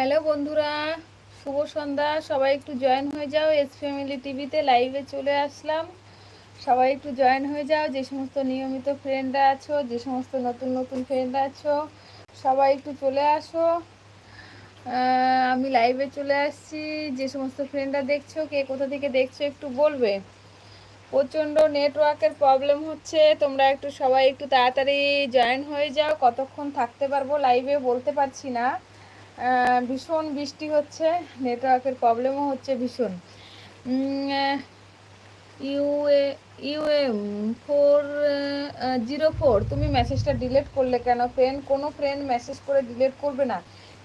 Hello বন্ধুরা, শুভ সন্ধ্যা। সবাই একটু জয়েন হয়ে যাও। এস ফ্যামিলি টিভিতে লাইভে চলে আসলাম। সবাই একটু জয়েন হয়ে যাও। যে সমস্ত নিয়মিত ফ্রেন্ডরা আছো, যে সমস্ত নতুন নতুন ফ্রেন্ডরা আছো, সবাই একটু চলে আসো। আমি লাইভে চলে আসছি। যে সমস্ত ফ্রেন্ডরা দেখছ, কে কোথা থেকে দেখছ, একটু বলবে। প্রচণ্ড নেটওয়ার্কের প্রবলেম হচ্ছে। তোমরা একটু সবাই একটু তাড়াতাড়ি জয়েন হয়ে যাও। কতক্ষণ থাকতে পারব লাইভে বলতে পারছি না। ভীষণ বৃষ্টি হচ্ছে, নেটওয়ার্কের প্রবলেমও হচ্ছে ভীষণ। UA, UM four zero four, তুমি মেসেজটা ডিলিট করলে কেন? ফ্রেন্ড, কোনো ফ্রেন্ড মেসেজ করে ডিলিট করবে না।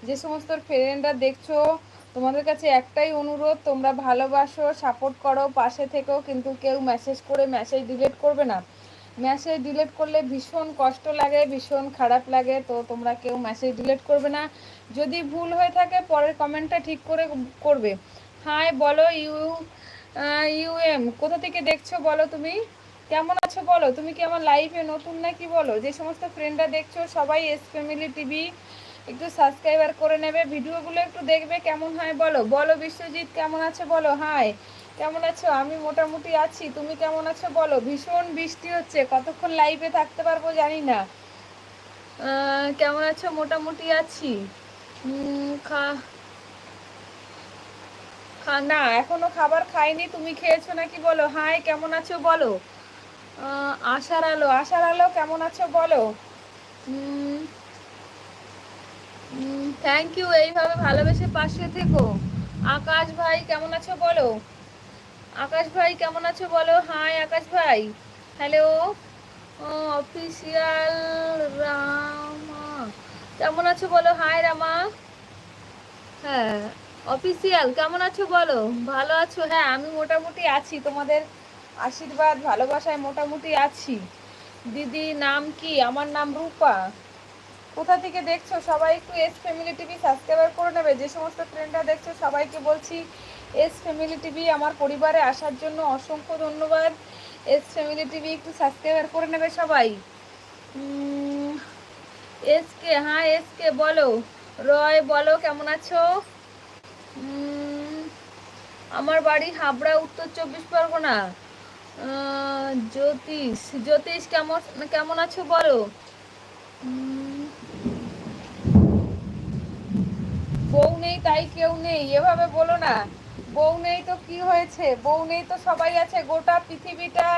যে সমস্ত ফ্রেন্ডরা দেখছ, তোমাদের কাছে একটাই অনুরোধ, তোমরা ভালোবাসো, সাপোর্ট করো, পাশে থেকেও কিন্তু কেউ মেসেজ করে মেসেজ ডিলিট করবে না। মেসেজ ডিলিট করলে ভীষণ কষ্ট লাগে, ভীষণ খারাপ লাগে, তো তোমরা কেউ মেসেজ ডিলিট করবে না। যদি ভুল হয়ে থাকে, পরের কমেন্টটা ঠিক করে করবে। হাই বলো ইউ ইউএম কোথা থেকে দেখছ বলো তুমি? কেমন আছো বলো? তুমি কি আমার লাইফে নতুন নাকি বলো? যে সমস্ত ফ্রেন্ডরা দেখছ, সবাই এস ফ্যামিলি টিভি একটু সাবস্ক্রাইবার করে নেবে। ভিডিওগুলো একটু দেখবে কেমন হয় বলো? বলো বিশ্বজিৎ, কেমন আছে বলো? হাই কেমন আছো? আমি মোটামুটি আছি। তুমি কেমন আছো বলো? ভীষণ বৃষ্টি হচ্ছে। কতক্ষণ লাইভে থাকতে পারব জানি না। কেমন আছো? মোটামুটি আছি। না, এখনও খাবার খাইনি। তুমি খেয়েছো নাকি বলো? হাই কেমন আছো বলো? আশার আলো আশার আলো, কেমন আছো বলো? থ্যাংক ইউ এইভাবে ভালোবেসে পাশে থেকো। আকাশ ভাই, কেমন আছো বলো? আকাশ ভাই, কেমন আছো বলো? হাই আকাশ ভাই। Hello official Rama. কেমন আছো বলো? হাই রামা। হ্যাঁ অফিসিয়াল কেমন আছো বলো? ভালো আছো? হ্যাঁ আমি মোটামুটি আছি। তোমাদের আশীর্বাদ, ভালোবাসায় মোটামুটি আছি। দিদি, নাম কি? আমার নাম রূপা। কোথা থেকে দেখছ? সবাই একটু এস ফ্যামিলি টিভি সাবস্ক্রাইবার করে নেবে। যে সমস্ত ফ্রেন্ডরা দেখছ, সবাইকে বলছি এস ফ্যামিলি টিভি আমার পরিবারে আসার জন্য অসংখ্য ধন্যবাদ। এস ফ্যামিলি টিভি একটু সাবস্ক্রাইবার করে নেবে সবাই। এস কে হ্যাঁ এস কে বলো। রয়, বলো, কেমন আছো? আমার বাড়ি হাবড়া, উত্তর চব্বিশ পরগনা। জ্যোতিষ জ্যোতিষ কেমন কেমন আছো বলো? বউ নেই, তাই কেউ নেই, এভাবে বলো না। বউ নেই তো কি হয়েছে? বউ নেই তো সবাই আছে, গোটা পৃথিবীটা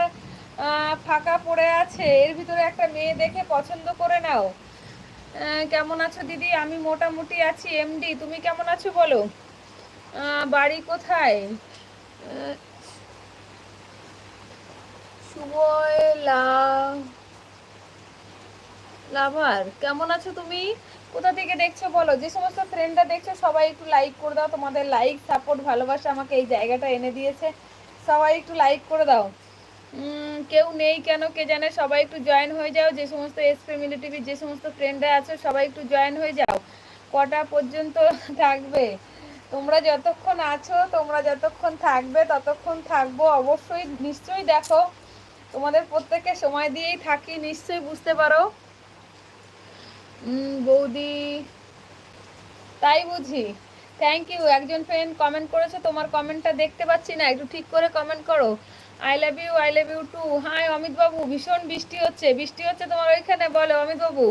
ফাঁকা পড়ে আছে। এর ভিতরে একটা মেয়ে দেখে পছন্দ করে নাও। কেমন আছো দিদি? আমি মোটামুটি আছি, এমডি, তুমি কেমন আছো বলো? বাড়ি কোথায়? লাভার, কেমন আছো তুমি? কোথা থেকে দেখছ বলো? যে সমস্ত ফ্রেন্ডরা দেখছ, সবাই একটু লাইক করে দাও। তোমাদের লাইক সাপোর্ট ভালোবাসা আমাকে এই জায়গাটা এনে দিয়েছে। সবাই একটু লাইক করে দাও। কেউ নেই কেন কে জানে? সবাই একটু জয়েন হয়ে যাও। যে সমস্ত এস ফ্যামিলি টিভির যে সমস্ত ফ্রেন্ডরা আছো, সবাই একটু জয়েন হয়ে যাও। কটা পর্যন্ত থাকবে? তোমরা যতক্ষণ আছো, তোমরা যতক্ষণ থাকবে, ততক্ষণ থাকব। অবশ্যই নিশ্চয়ই দেখো। তোমাদের প্রত্যেককে সময় দিয়েই থাকি, নিশ্চয়ই বুঝতে পারো। বৌদি। তাই বুঝি। থ্যাংক ইউ একজন ফ্রেন্ড কমেন্ট করেছে, তোমার কমেন্টটা দেখতে পাচ্ছি না। একটু ঠিক করে কমেন্ট করো। I love you I love you too hi Amit বাবু ভীষণ বৃষ্টি হচ্ছে। বৃষ্টি হচ্ছে তোমার ওইখানে? বলো অমিত বাবু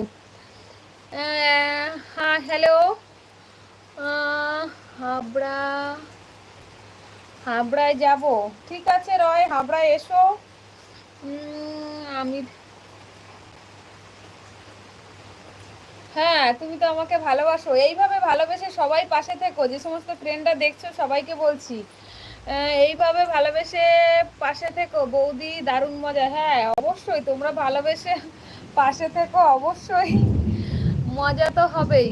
হ্যাঁ হ্যালো হাবড়া। হাবড়ায় যাব। ঠিক আছে, রয়, হাবড়ায় এসো। আমি হ্যাঁ তুমি তো আমাকে ভালোবাসো। এইভাবে ভালোবেসে সবাই পাশে থেকো। যে সমস্ত ফ্রেন্ডরা দেখছ, সবাইকে বলছি। এইভাবে ভালোবেসে পাশে থেকো। বৌদি, দারুণ মজা। হ্যাঁ অবশ্যই তোমরা ভালোবেসে পাশে থেকো, অবশ্যই। মজা তো হবেই।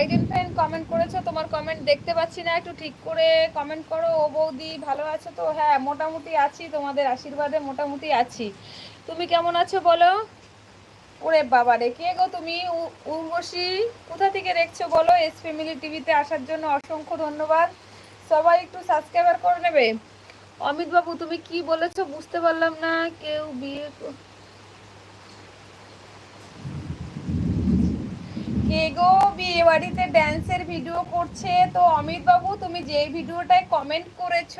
একজন ফ্রেন্ড কমেন্ট করেছ, তোমার কমেন্ট দেখতে পাচ্ছি না। একটু ঠিক করে কমেন্ট করো। ও বৌদি, ভালো আছো তো? হ্যাঁ মোটামুটি আছি। তোমাদের আশীর্বাদে মোটামুটি আছি। তুমি কেমন আছো বলো? ওরে বাবা রে কে গো তুমি? উর্বশী, কোথা থেকে দেখছ বলো? এস ফ্যামিলি টিভিতে আসার জন্য অসংখ্য ধন্যবাদ। সবাই একটু সাবস্ক্রাইবার করে নেবে। অমিত বাবু, তুমি কি বলেছ বুঝতে পারলাম না, কেউ বিয়ে কে গো বিয়ে বাড়িতে ড্যান্সের ভিডিও করছে? তো অমিত বাবু, তুমি যে ভিডিওটায় কমেন্ট করেছ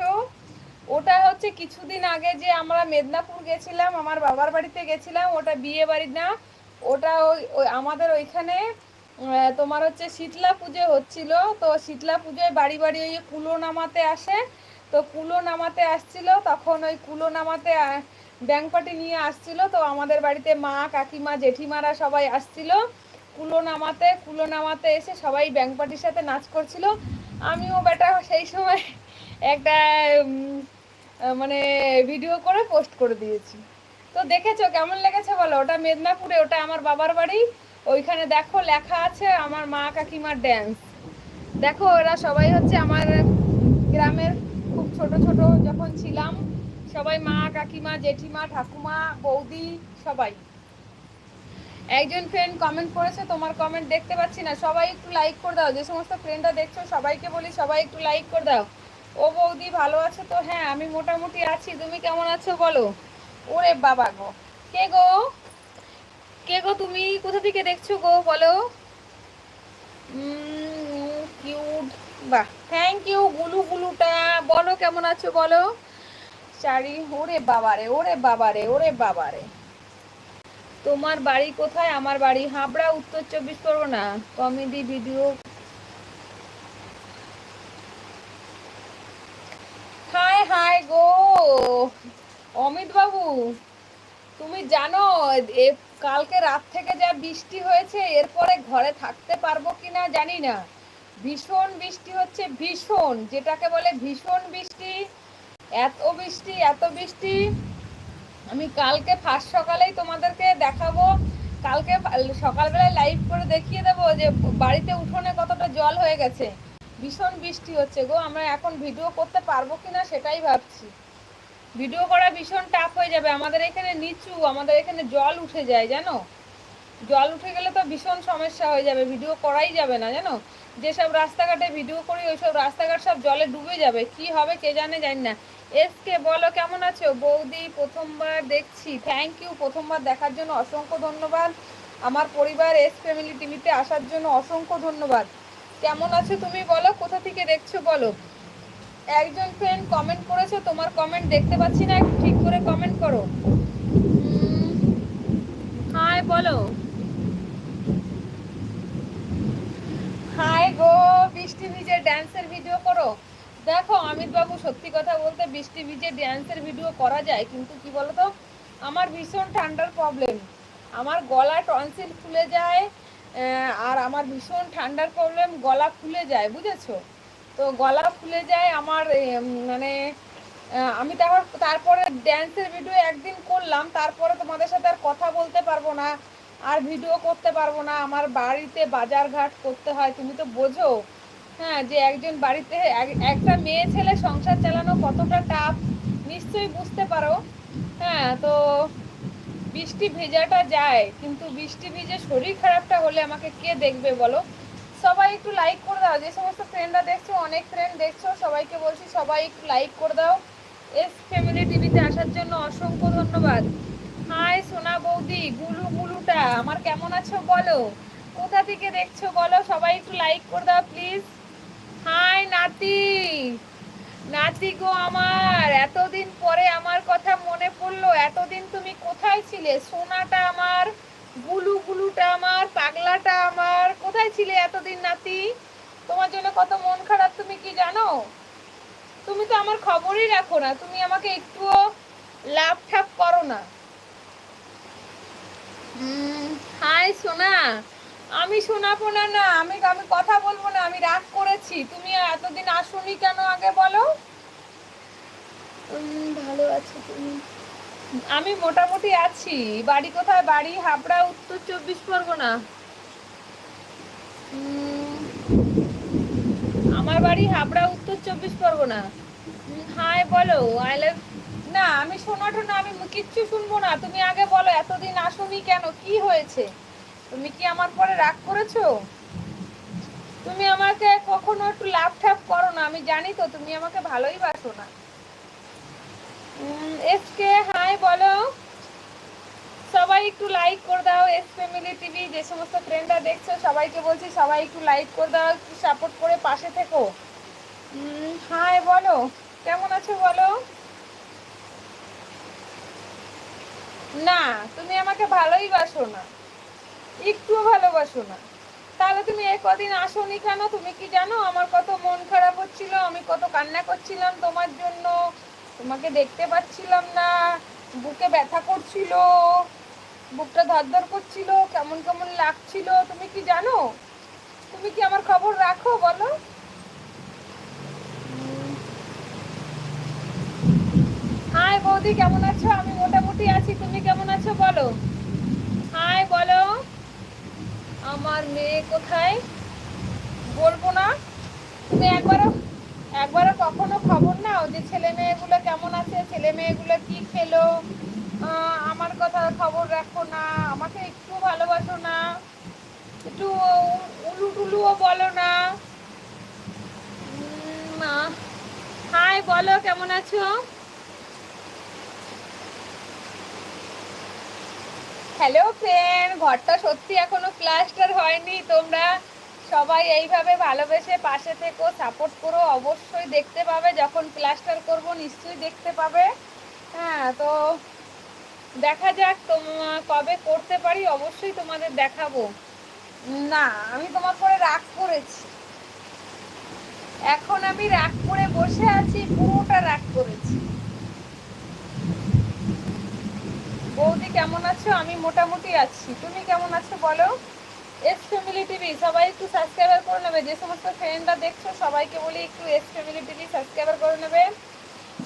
ওটা হচ্ছে কিছুদিন আগে যে আমরা মেদিনীপুর গেছিলাম আমার বাবার বাড়িতে গেছিলাম ওটা বিয়ে বাড়ি না। ওটা ওই আমাদের ওইখানে তোমার হচ্ছে শীতলা পুজো হচ্ছিল। তো শীতলা পুজোয় বাড়ি বাড়ি ওই কুলো নামাতে আসে। তো কুলো নামাতে আসছিল তখন ওই কুলো নামাতে আহ, ব্যাংক পার্টি নিয়ে আসছিল। তো আমাদের বাড়িতে মা কাকিমা জেঠিমারা সবাই আসছিল। কুলো নামাতে কুলো নামাতে এসে সবাই ব্যাংক পার্টির সাথে নাচ করছিল। আমিও বেটা সেই সময় একটা মানে ভিডিও করে পোস্ট করে দিয়েছি। তো দেখেছ, কেমন লেগেছে বলো? ওটা মেদিনীপুরে, ওটা আমার বাবার বাড়ি। ওইখানে দেখো লেখা আছে আমার মা কাকিমার ড্যান্স দেখো, ওরা সবাই হচ্ছে আমার গ্রামের খুব ছোট ছোট যখন ছিলাম, সবাই মা, কাকিমা, জেঠিমা, ঠাকুমা, বৌদি, সবাই। একজন ফ্রেন্ড কমেন্ট করেছে, তোমার কমেন্ট দেখতে পাচ্ছি না। সবাই একটু লাইক করে দাও। যে সমস্ত ফ্রেন্ডরা দেখছ, সবাইকে বলি সবাই একটু লাইক করে দাও। ও বৌদি ভালো আছো তো? হ্যাঁ আমি মোটামুটি আছি। তুমি কেমন আছো বলো? ওরে বাবা গো। কে গো? কে গো তুমি? কোথা থেকে দেখছ গো বলো? কিউট বাহ থ্যাংক ইউ গুলু গুলুটা। বলো, কেমন আছো বলো? চারি, ওরে বাবারে ওরে বাবারে ওরে বাবারে তোমার বাড়ি কোথায়? আমার বাড়ি হাবড়া, উত্তর চব্বিশ পরগনা। কমেডি ভিডিও হাই গো। অমিত বাবু তুমি জানো কালকে রাত থেকে যা বৃষ্টি হয়েছে, এরপরে ঘরে থাকতে পারব কিনা জানি না। ভীষণ বৃষ্টি হচ্ছে, ভীষণ, যেটাকে বলে ভীষণ বৃষ্টি। এত বৃষ্টি এত বৃষ্টি। আমি কালকে ফার্স্ট সকালেই তোমাদেরকে দেখাবো। কালকে সকালবেলায় লাইভ করে দেখিয়ে দেবো যে বাড়িতে উঠোনে কতটা জল হয়ে গেছে। ভীষণ বৃষ্টি হচ্ছে গো, আমরা এখন ভিডিও করতে পারব কিনা সেটাই ভাবছি। ভিডিও করা ভীষণ টাফ হয়ে যাবে, আমাদের এখানে নিচু, আমাদের এখানে জল উঠে যায়, জানো? জল উঠে গেলে তো ভীষণ সমস্যা হয়ে যাবে ভিডিও করাই যাবে না, জানো? যেসব রাস্তাঘাটে ভিডিও করি, ওইসব রাস্তাঘাট সব জলে ডুবে যাবে, কি হবে কে জানে, জানি না। এসকে বলো, কেমন আছো? বৌদি, প্রথমবার দেখছি। থ্যাংক ইউ প্রথমবার দেখার জন্য অসংখ্য ধন্যবাদ। আমার পরিবার এস ফ্যামিলি টিভিতে আসার জন্য অসংখ্য ধন্যবাদ। কেমন আছো তুমি বলো? কোথা থেকে দেখছ বলো? একজন ফ্রেন্ড কমেন্ট করেছে তোমার কমেন্ট দেখতে পাচ্ছি না একটু ঠিক করে কমেন্ট করো। হাই বলো। হাই গো বৃষ্টি ভিজে ড্যান্সের ভিডিও করো। দেখো অমিত বাবু সত্যি কথা বলতে বৃষ্টি ভিজে ড্যান্সের ভিডিও করা যায় কিন্তু কি বলতো? আমার ভীষণ ঠান্ডার প্রবলেম আমার গলা টনসিল ফুলে যায় আর আমার ভীষণ ঠান্ডার প্রবলেম গলা ফুলে যায়, বুঝেছ? তো গলা ফুলে যায় আমার মানে আমি তারপর তারপরে ড্যান্সের ভিডিও একদিন করলাম, তারপরে তোমাদের সাথে আর কথা বলতে পারব না, আর ভিডিও করতে পারব না। আমার বাড়িতে বাজার ঘাট করতে হয়, তুমি তো বোঝো। হ্যাঁ যে একজন বাড়িতে, এক- একটা মেয়ে ছেলে সংসার চালানো কতটা টাফ নিশ্চয়ই বুঝতে পারো। হ্যাঁ তো বৃষ্টি ভেজাটা যায়, কিন্তু বৃষ্টি ভিজে শরীর খারাপটা হলে আমাকে কে দেখবে বলো? সবাই একটু লাইক করে দাও, যে সমস্ত ফ্রেন্ডরা দেখছ, অনেক ফ্রেন্ড দেখছ, সবাইকে বলছি সবাই একটু লাইক করে দাও। এস ফ্যামিলি টিভিতে আসার জন্য অসংখ্য ধন্যবাদ। হাই সোনা বৌদি, গুলু গুলুটা, আমার কেমন আছো বলো? কোথা থেকে দেখছ বলো? সবাই একটু লাইক করে দাও প্লিজ হাই নাতি নাতি গো আমার। এতদিন পরে আমার কথা মনে পড়ল, এতদিন তুমি কোথায় ছিলে? সোনাটা আমার, গুলু গুলুটা আমার, পাগলাটা আমার, কোথায় ছিলে এতদিন নাতি? তোমার জন্য কত মন খারাপ, তুমি কি জানো? তুমি তো আমার খবরই রাখো না, তুমি আমাকে একটুও লাভ ঠাপ করো না। হাই সোনা, আমি শোনাবো না না, আমি আমি কথা বলব না, আমি রাগ করেছি। তুমি এতদিন আসোনি কেন আগে বলো? ভালো আছো তুমি? আমি মোটামুটি আছি। বাড়ি কোথায়? বাড়ি হাবড়া উত্তর চব্বিশ পরগনা। আমার বাড়ি হাবড়া উত্তর চব্বিশ পরগনা। হাই বলো আই লাভ না আমি শোনাটো না আমি কিচ্ছু শুনব না। তুমি আগে বলো এতদিন আসোনি কেন? কি হয়েছে? তুমি কি আমার পরে রাগ করেছ? তুমি আমাকে কখনো একটু লাভ ঠাপ করো না। আমি জানি তো তুমি আমাকে ভালোই বাসো না। এসকে, হাই, বলো। সবাই একটু লাইক করে দাও, এস ফ্যামিলি টিভি, যে সমস্ত ফ্রেন্ডরা দেখছ, সবাইকে বলছি সবাই একটু লাইক করে দাও, একটু সাপোর্ট করে পাশে থেকো। হাই, বলো। কেমন আছো, বলো? না, তুমি আমাকে ভালোই বাসো না। একটুও ভালোবাসো না। তাহলে তুমি এ কদিন আসোনি কেন? তুমি কি জানো? আমার কত মন খারাপ হচ্ছিল, আমি কত কান্না করছিলাম তোমার জন্য। তোমাকে দেখতে পাচ্ছিলাম না। বুকে ব্যথা করছিল, বুকটা ধরধর করছিল, কেমন কেমন লাগছিল, তুমি কি জানো? তুমি কি আমার খবর রাখো, বলো। হাই বৌদি, কেমন আছো? আমি মোটামুটি আছি, তুমি কেমন আছো, বলো। হাই, বলো। আমার মেয়ে কোথায়? বলব না। তুমি একবারও একবারও কখনো খবর যে ছেলে মেয়েগুলো কেমন আছে, ছেলে মেয়েগুলো কি খেলো? আমার কথা খবর রাখো না, আমাকে একটু ভালোবাসো না, একটু উলু টুলুও বলো না। হাই, বলো, কেমন আছো? হ্যালো ফ্রেন্ড ঘরটা সত্যি এখনও প্লাস্টার হয়নি, তোমরা সবাই এইভাবে ভালোবেসে পাশে থেকো সাপোর্ট করো, অবশ্যই দেখতে পাবে। যখন প্লাস্টার করব, নিশ্চয়ই দেখতে পাবে। হ্যাঁ তো দেখা যাক কবে করতে পারি। অবশ্যই তোমাদের দেখাবো। না, আমি তোমার পরে রাগ করেছি। এখন আমি রাগ করে বসে আছি, পুরোটা রাগ করেছি। বৌদি কেমন আছো? আমি মোটামুটি আছি। তুমি কেমন আছো বলো? এস ফ্যামিলি টিভি সবাই একটু সাবস্ক্রাইবার করে নেবে। যে সমস্ত ফ্রেন্ডরা দেখছ, সবাইকে বলি একটু এস ফ্যামিলি টিভি সাবস্ক্রাইবার করে নেবে।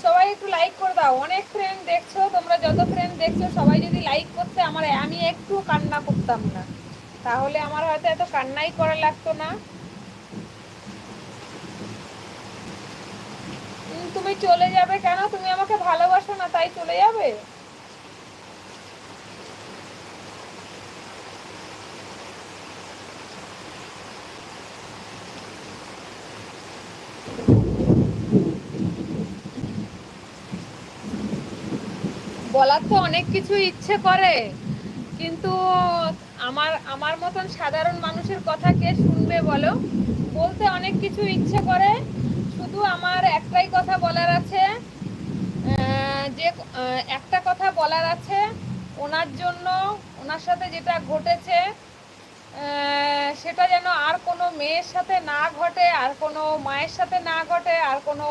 সবাই একটু লাইক করে দাও। অনেক ফ্রেন্ড দেখছ, তোমরা যত ফ্রেন্ড দেখছ, সবাই যদি লাইক করতে আমার, আমি একটু কান্না করতাম না। তাহলে আমার হয়তো এত কান্নাই করা লাগতো না। তুমি চলে যাবে কেন? তুমি আমাকে ভালোবাসো না, তাই চলে যাবে? বলার তো অনেক কিছু ইচ্ছে করে, কিন্তু আমার আমার মতন সাধারণ মানুষের কথা কে শুনবে বলো? বলতে অনেক কিছু ইচ্ছে করে, শুধু আমার একটাই কথা বলার আছে। যে একটা কথা বলার আছে, ওনার জন্য, ওনার সাথে যেটা ঘটেছে সেটা যেন আর কোনো মেয়ের সাথে না ঘটে, আর কোনো মায়ের সাথে না ঘটে, আর কোনো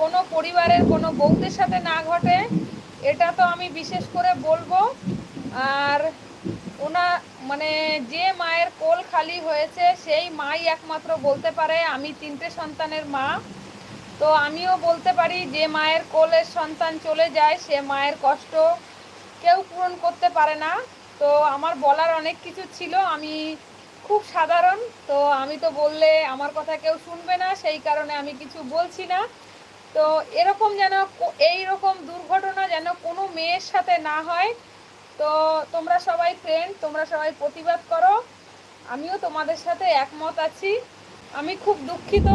কোনো পরিবারের কোনো বউদের সাথে না ঘটে, এটা তো আমি বিশেষ করে বলব। আর ওনা মানে যে মায়ের কোল খালি হয়েছে, সেই মাই একমাত্র বলতে পারে, আমি তিনটে সন্তানের মা। তো আমিও বলতে পারি, যে মায়ের কোলের সন্তান চলে যায়, সে মায়ের কষ্ট কেউ পূরণ করতে পারে না। তো আমার বলার অনেক কিছু ছিল, আমি খুব সাধারণ, তো আমি তো বললে আমার কথা কেউ শুনবে না, সেই কারণে আমি কিছু বলছি না। তো এরকম যেন এই রকম দুর্ঘটনা যেন কোনো মেয়ের সাথে না হয়, তো তোমরা সবাই ফ্রেন্ড তোমরা সবাই প্রতিবাদ করো। আমিও তোমাদের সাথে একমত আছি। আমি খুব দুঃখিত।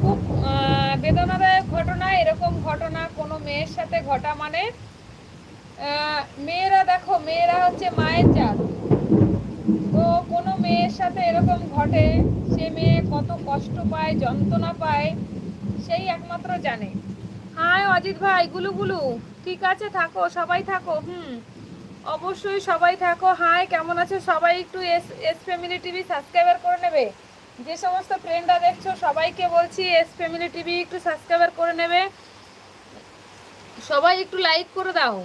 খুব বেদনাদায়ক ঘটনা, এরকম ঘটনা কোনো মেয়ের সাথে ঘটা মানে মেয়েরা দেখো, মেয়েরা হচ্ছে মায়ের জাত। তো কোনো মেয়ের সাথে এরকম ঘটে, সে মেয়ে কত কষ্ট পায়, যন্ত্রণা পায়, সেই একমাত্র জানে। হাই অজিত ভাই, গুলু গুলু, ঠিক আছে, থাকো, সবাই থাকো, হুম। অবশ্যই সবাই থাকো। হাই কেমন আছে? সবাই একটু S S family TV subscriber করে নেবে। যে সমস্ত ফ্রেন্ডরা দেখছ, সবাইকে বলছি এস ফ্যামিলি টিভি একটু সাবস্ক্রাইবার করে নেবে। সবাই একটু লাইক করে দাও।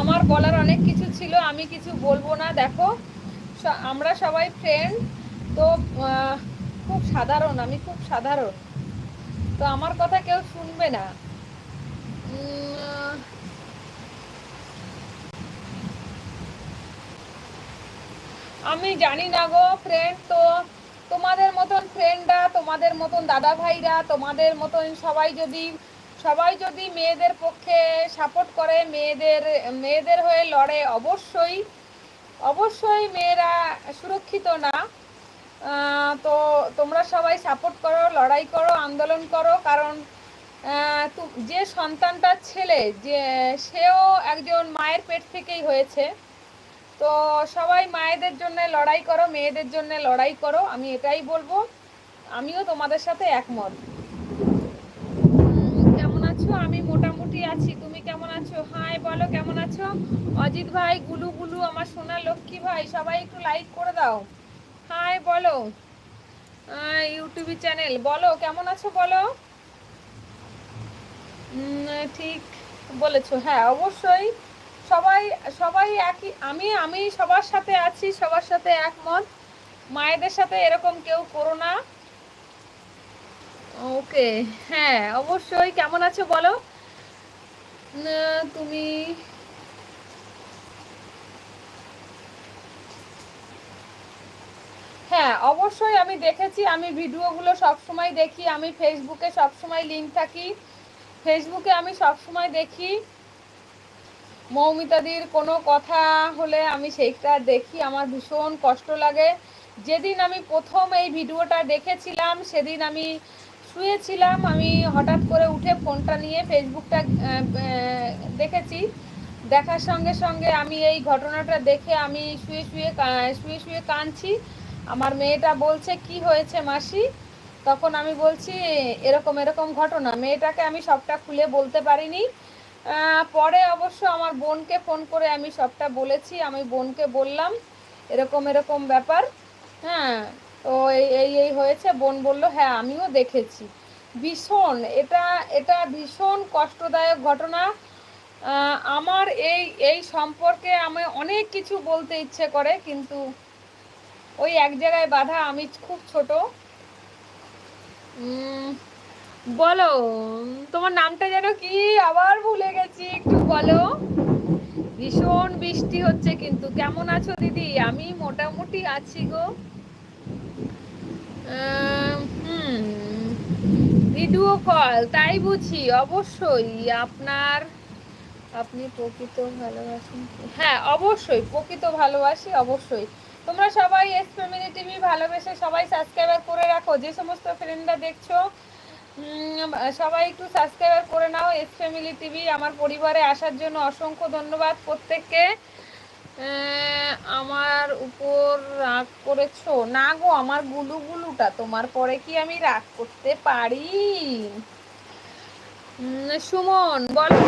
আমার বলার অনেক কিছু ছিল, আমি কিছু বলব না। দেখো আমরা সবাই ফ্রেন্ড তো খুব সাধারণ, আমি খুব সাধারণ। তো আমার কথা কেউ শুনবে না। আমি জানি না গো ফ্রেন্ড তো তোমাদের মতন ফ্রেন্ডরা তোমাদের মতন দাদা ভাইরা তোমাদের মতন সবাই যদি সবাই যদি মেয়েদের পক্ষে সাপোর্ট করে, মেয়েদের মেয়েদের হয়ে লড়ে, অবশ্যই অবশ্যই মেয়েরা সুরক্ষিত না। তো তোমরা সবাই সাপোর্ট করো, লড়াই করো, আন্দোলন করো, কারণ যে সন্তানটা ছেলে, যে, সেও একজন মায়ের পেট থেকেই হয়েছে। তো সবাই মায়েদের জন্য লড়াই করো, মেয়েদের জন্য লড়াই করো, আমি এটাই বলব। আমিও তোমাদের সাথে একমত। কেমন আছো? আমি মোটামুটি আছি। তুমি কেমন আছো? হাই, বলো কেমন আছো? অজিত ভাই, গুলু গুলু, আমার সোনা লক্ষ্মী ভাই, সবাই একটু লাইক করে দাও। হাই, বলো। ইউটিউব চ্যানেল, বলো, কেমন আছো বলো? ঠিক বলেছ। হ্যাঁ অবশ্যই। সবাই সবাই একই, আমি আমি সবার সাথে আছি, সবার সাথে একমত। মায়েদের সাথে এরকম কেউ করো না। ওকে হ্যাঁ অবশ্যই। কেমন আছো বলো? তুমি? হ্যাঁ অবশ্যই আমি দেখেছি, আমি ভিডিওগুলো সবসময় দেখি, আমি ফেসবুকে সবসময় লিঙ্ক থাকি। ফেসবুকে আমি সবসময় দেখি। মৌমিতাদির কোনো কথা হলে আমি সেইটা দেখি, আমার ভীষণ কষ্ট লাগে। যেদিন আমি প্রথম এই ভিডিওটা দেখেছিলাম, সেদিন আমি শুয়েছিলাম, আমি হঠাৎ করে উঠে ফোনটা নিয়ে ফেসবুকটা দেখেছি। দেখার সঙ্গে সঙ্গে আমি এই ঘটনাটা দেখে আমি শুয়ে শুয়ে শুয়ে শুয়ে কাঁদছি। আমার মেয়েটা বলছে, কি হয়েছে মাসি? তখন আমি বলছি, এরকম এরকম ঘটনা। মেয়েটাকে আমি সবটা খুলে বলতে পারিনি। পরে অবশ্য আমার বোনকে ফোন করে আমি সবটা বলেছি, আমি বোনকে বললাম, এরকম এরকম ব্যাপার। হ্যাঁ তো এই এই হয়েছে, বোন বলল হ্যাঁ আমিও দেখেছি। ভীষণ, এটা এটা ভীষণ কষ্টদায়ক ঘটনা। আমার এই এই সম্পর্কে আমি অনেক কিছু বলতে ইচ্ছে করে, কিন্তু ওই এক জায়গায় বাধা, আমি খুব ছোট। বলো, তোমার নামটা যেন কি? আবার ভুলে গেছি, একটু বলো। ভীষণ বৃষ্টি হচ্ছে কিন্তু। কেমন আছো দিদি? আমি মোটামুটি আছি গো। ভিডিও কল, তাই বুঝি। অবশ্যই আপনার, আপনি প্রকৃত ভালোবাসেন। হ্যাঁ অবশ্যই, প্রকৃত ভালোবাসি, অবশ্যই। তোমরা সবাই এস ফ্যামিলি টিভি ভালোবেসে সবাই সাবস্ক্রাইবার করে রাখো। যে সমস্ত ফ্রেন্ডরা দেখছ সবাই একটু সাবস্ক্রাইব করে নাও এস ফ্যামিলি টিভি আমার পরিবারে আসার জন্য অসংখ্য ধন্যবাদ প্রত্যেককে। আমার উপর রাগ করেছ? না গো, আমার গুলুগুলুটা, তোমার পরে কি আমি রাগ করতে পারি? সুমন, বলো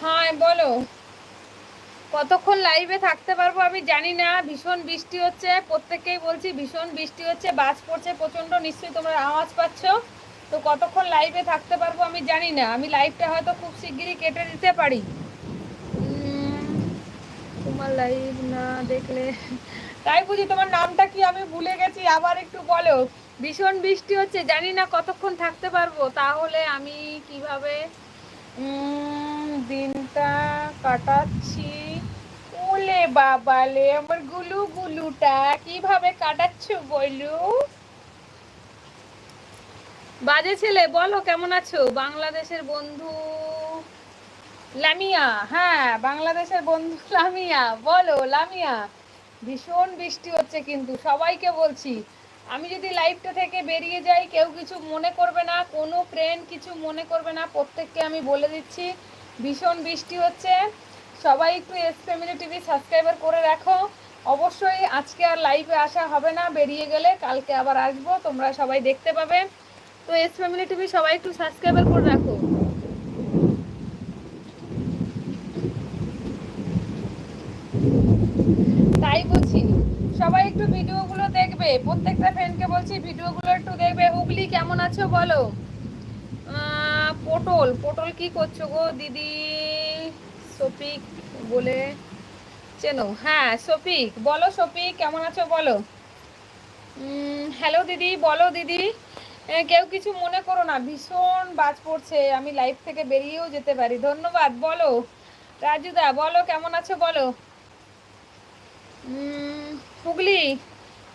হ্যাঁ বলো। কতক্ষণ লাইভে থাকতে পারব আমি জানি না। ভীষণ বৃষ্টি হচ্ছে, প্রত্যেককেই বলছি ভীষণ বৃষ্টি হচ্ছে, বাস পড়ছে প্রচণ্ড, নিশ্চয়ই তোমরা আওয়াজ পাচ্ছ। তো কতক্ষণ লাইভে থাকতে পারব আমি জানি না। আমি লাইভটা হয়তো খুব শিগগিরই কেটে দিতে পারি। তোমার লাইভ না দেখলে। তাই বুঝি তোমার নামটা কি আমি ভুলে গেছি, আবার একটু বলো। ভীষণ বৃষ্টি হচ্ছে, জানি না কতক্ষণ থাকতে পারব। তাহলে আমি কীভাবে দিনটা কাটাচ্ছি। ওলে বাবালে, আমার গুলু গুলুটা কীভাবে কাটাচ্ছ বলু বাজে ছেলে, বলো কেমন আছো? বাংলাদেশের বন্ধু লামিয়া হ্যাঁ বাংলাদেশের বন্ধু লামিয়া, বলো লামিয়া। ভীষণ বৃষ্টি হচ্ছে কিন্তু, সবাইকে বলছি। আমি যদি লাইভটা থেকে বেরিয়ে যাই, কেউ কিছু মনে করবে না, কোনো ফ্রেন্ড কিছু মনে করবে না, প্রত্যেককে আমি বলে দিচ্ছি। ভীষণ বৃষ্টি হচ্ছে। সবাই একটু এস ফ্যামিলি টিভি সাবস্ক্রাইবার করে রাখো। অবশ্যই আজকে আর লাইভে আসা হবে না, বেরিয়ে গেলে কালকে আবার আসব, তোমরা সবাই দেখতে পাবে। তো এস ফ্যামিলি টিভি সবাই একটু সাবস্ক্রাইবার করে রাখো। তাই বলছি, সবাই একটু ভিডিওগুলো দেখবে। প্রত্যেকটা ফ্রেন্ডকে বলছি ভিডিওগুলো একটু দেখবে। হুগলি কেমন আছো বলো? পটল। পটল কি করছ গো দিদি? সফিক বলে চেনো। হ্যাঁ সফিক বলো সফিক কেমন আছো বলো? হ্যালো দিদি, বলো দিদি। কেউ কিছু মনে করো না, ভীষণ বাজ পড়ছে। আমি লাইভ থেকে বেরিয়েও যেতে পারি। ধন্যবাদ, বলো। রাজুদা, বলো, কেমন আছো বলো? হুগলি,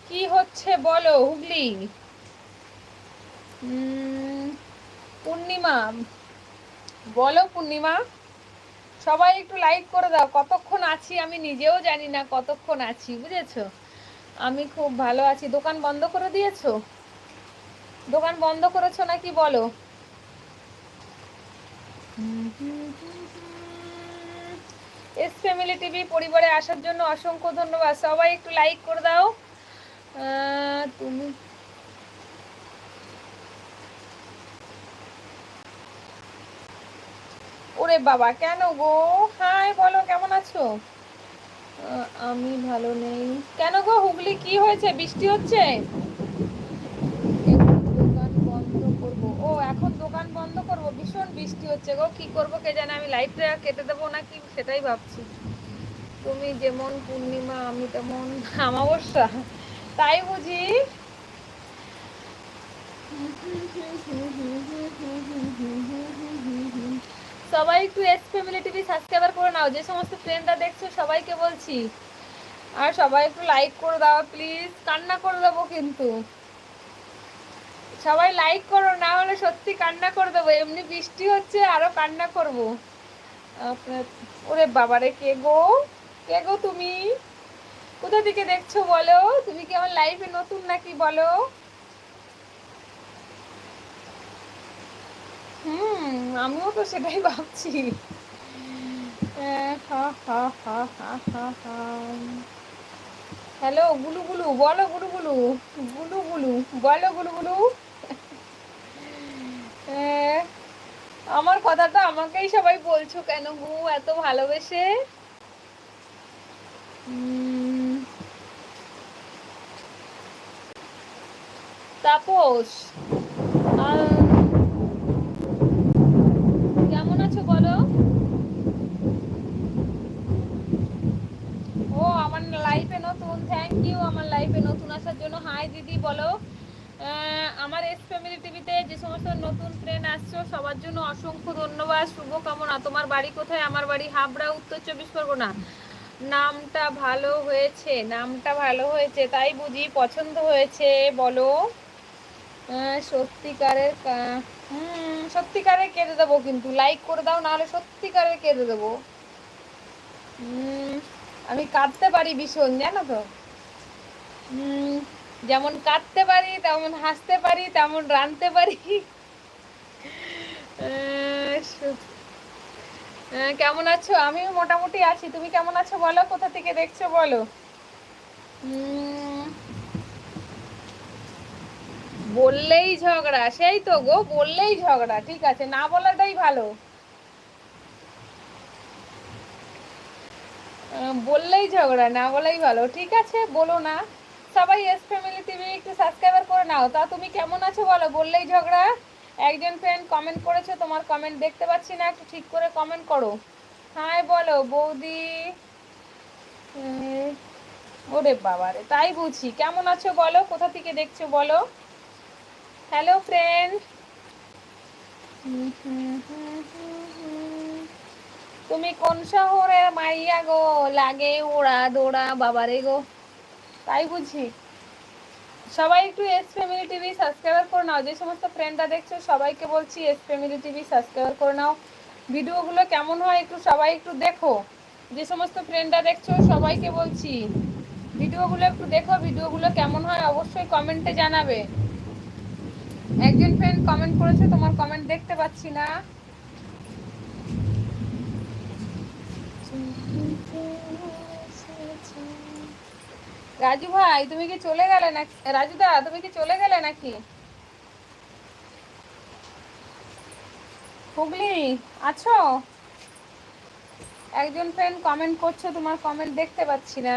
কি হচ্ছে বলো, হুগলি? পূর্ণিমা। বলো পূর্ণিমা, সবাই একটু লাইক করে দাও। কতক্ষণ আছি আমি নিজেও জানি না কতক্ষণ আছি, বুঝেছ? আমি খুব ভালো আছি। দোকান বন্ধ করে দিয়েছ? দোকান বন্ধ করেছ নাকি বলো? এস ফ্যামিলি টিভি পরিবারে আসার জন্য অসংখ্য ধন্যবাদ। সবাই একটু লাইক করে দাও। তুমি ওরে বাবা কেন গো হাই বলো কেমন আছো আমি ভালো নেই কেন গো হুগলি কি হয়েছে বৃষ্টি হচ্ছে দোকান বন্ধ ও এখন দোকান বন্ধ করব ভীষণ বৃষ্টি হচ্ছে গো কি করব কে জানে আমি লাইটটা কেটে দেবো নাকি সেটাই ভাবছি তুমি যেমন পূর্ণিমা আমি তেমন আমাবস্যা তাই বুঝি সবাই একটু এস ফ্যামিলি টিভি সাবস্ক্রাইবার করে নাও, যে সমস্ত ফ্রেন্ডরা দেখছ সবাইকে বলছি। আর সবাই একটু লাইক করে দাও প্লিজ কান্না করে দেবো কিন্তু। সবাই লাইক করো, না হলে সত্যি কান্না করে দেবো। এমনি বৃষ্টি হচ্ছে, আরও কান্না করব। ওরে বাবারে, কে গো? কে গো তুমি? কোথা থেকে দেখছ বলো? তুমি কি আমার লাইফে নতুন নাকি বলো? হুম। আমিও তো সেটাই ভাবছি। হ্যালো, গুলু গুলু, বলো, গুলু গুলু গুলু গুলু, বলো, গুলু গুলু। আমার কথাটা আমাকেই সবাই বলছো কেন গু, এত ভালোবেসে? তাপস কেমন আছো বলো ও আমার নতুন থ্যাংক ইউ আমার লাইফে নতুন আসার জন্য। হাই দিদি, বলো। আমার এস ফ্যামিলি টিভিতে যে সমস্ত নতুন ফ্রেন্ড আসছো, সবার জন্য অসংখ্য ধন্যবাদ, শুভকামনা। তোমার বাড়ি কোথায়? আমার বাড়ি হাবড়া, উত্তর চব্বিশ পরগনা। নামটা ভালো হয়েছে, নামটা ভালো হয়েছে, তাই বুঝি পছন্দ হয়েছে, বলো। সত্যিকারের হুম, সত্যিকারের দেবো কিন্তু। লাইক করে দাও, নাহলে সত্যিকারের কেটে দেবো। আমি কাঁদতে পারি ভীষণ, জানো তো? যেমন কাঁদতে পারি, তেমন হাসতে পারি, তেমন রাঁধতে পারি। কেমন আছো? আমি মোটামুটি আছি। তুমি কেমন আছো বলো? কোথা থেকে দেখছ বলো? বললেই ঝগড়া। সেই তো গো, বললেই ঝগড়া। ঠিক আছে, না বলাটাই ভালো। বললেই ঝগড়া, না বলাই ভালো। ঠিক আছে, বলো না। সবাই এস ফ্যামিলি টিভি একটু সাবস্ক্রাইবার করে নাও। তা তুমি কেমন আছো বলো? বললেই ঝগড়া। একজন ফ্রেন্ড কমেন্ট করেছ, তোমার কমেন্ট দেখতে পাচ্ছি না, একটু ঠিক করে কমেন্ট করো। হাই, বলো, বৌদি। ওরে বাবারে, তাই বুঝি। কেমন আছো বলো? কোথা থেকে দেখছ বলো? হ্যালো ফ্রেন্ড তুমি কোন শহরে মাইয়া গো? লাগে ওড়া দোড়া, বাবারে গো। তাই বুঝি। সবাই একটু এস ফ্যামিলি টিভি সাবস্ক্রাইবার করে নাও। যে সমস্ত ফ্রেন্ডরা দেখছ, সবাইকে বলছি এস ফ্যামিলি টিভি সাবস্ক্রাইবার করে নাও। ভিডিওগুলো কেমন হয় একটু সবাই একটু দেখো। যে সমস্ত ফ্রেন্ডরা দেখছ, সবাইকে বলছি। ভিডিওগুলো একটু দেখো, ভিডিওগুলো কেমন হয় অবশ্যই কমেন্টে জানাবে। একজন ফ্রেন্ড কমেন্ট করেছে, তোমার কমেন্ট দেখতে পাচ্ছি না। রাজু ভাই, তুমি কি চলে গেলে নাকি রাজুদা তুমি কি চলে গেলে নাকি? হুগলি, আছো? একজন ফ্রেন্ড কমেন্ট করছ, তোমার কমেন্ট দেখতে পাচ্ছি না।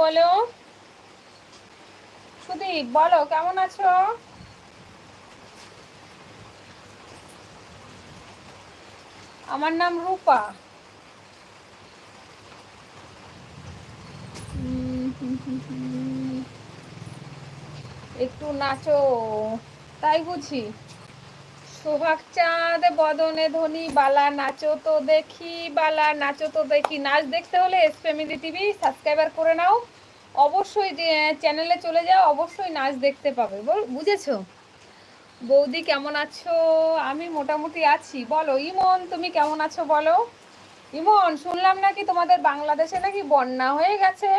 বলো। সুদীপ বলো কেমন আছো? আমার নাম রূপা। একটু নাচো। তাই বুঝি। সোহাগ চাঁদ, বদনে ধনী, বালা নাচো তো দেখি, বালা নাচো তো দেখি। নাচ দেখতে হলে এস ফ্যামিলি টিভি সাবস্ক্রাইবার করে নাও। অবশ্যই চ্যানেলে চলে যাও, অবশ্যই নাচ দেখতে পাবে। বল, বুঝেছ? বৌদি কেমন আছো? আমি মোটামুটি আছি। বলো, ইমন, তুমি কেমন আছো বলো? ইমন, শুনলাম নাকি তোমাদের বাংলাদেশে নাকি বন্যা হয়ে গেছে?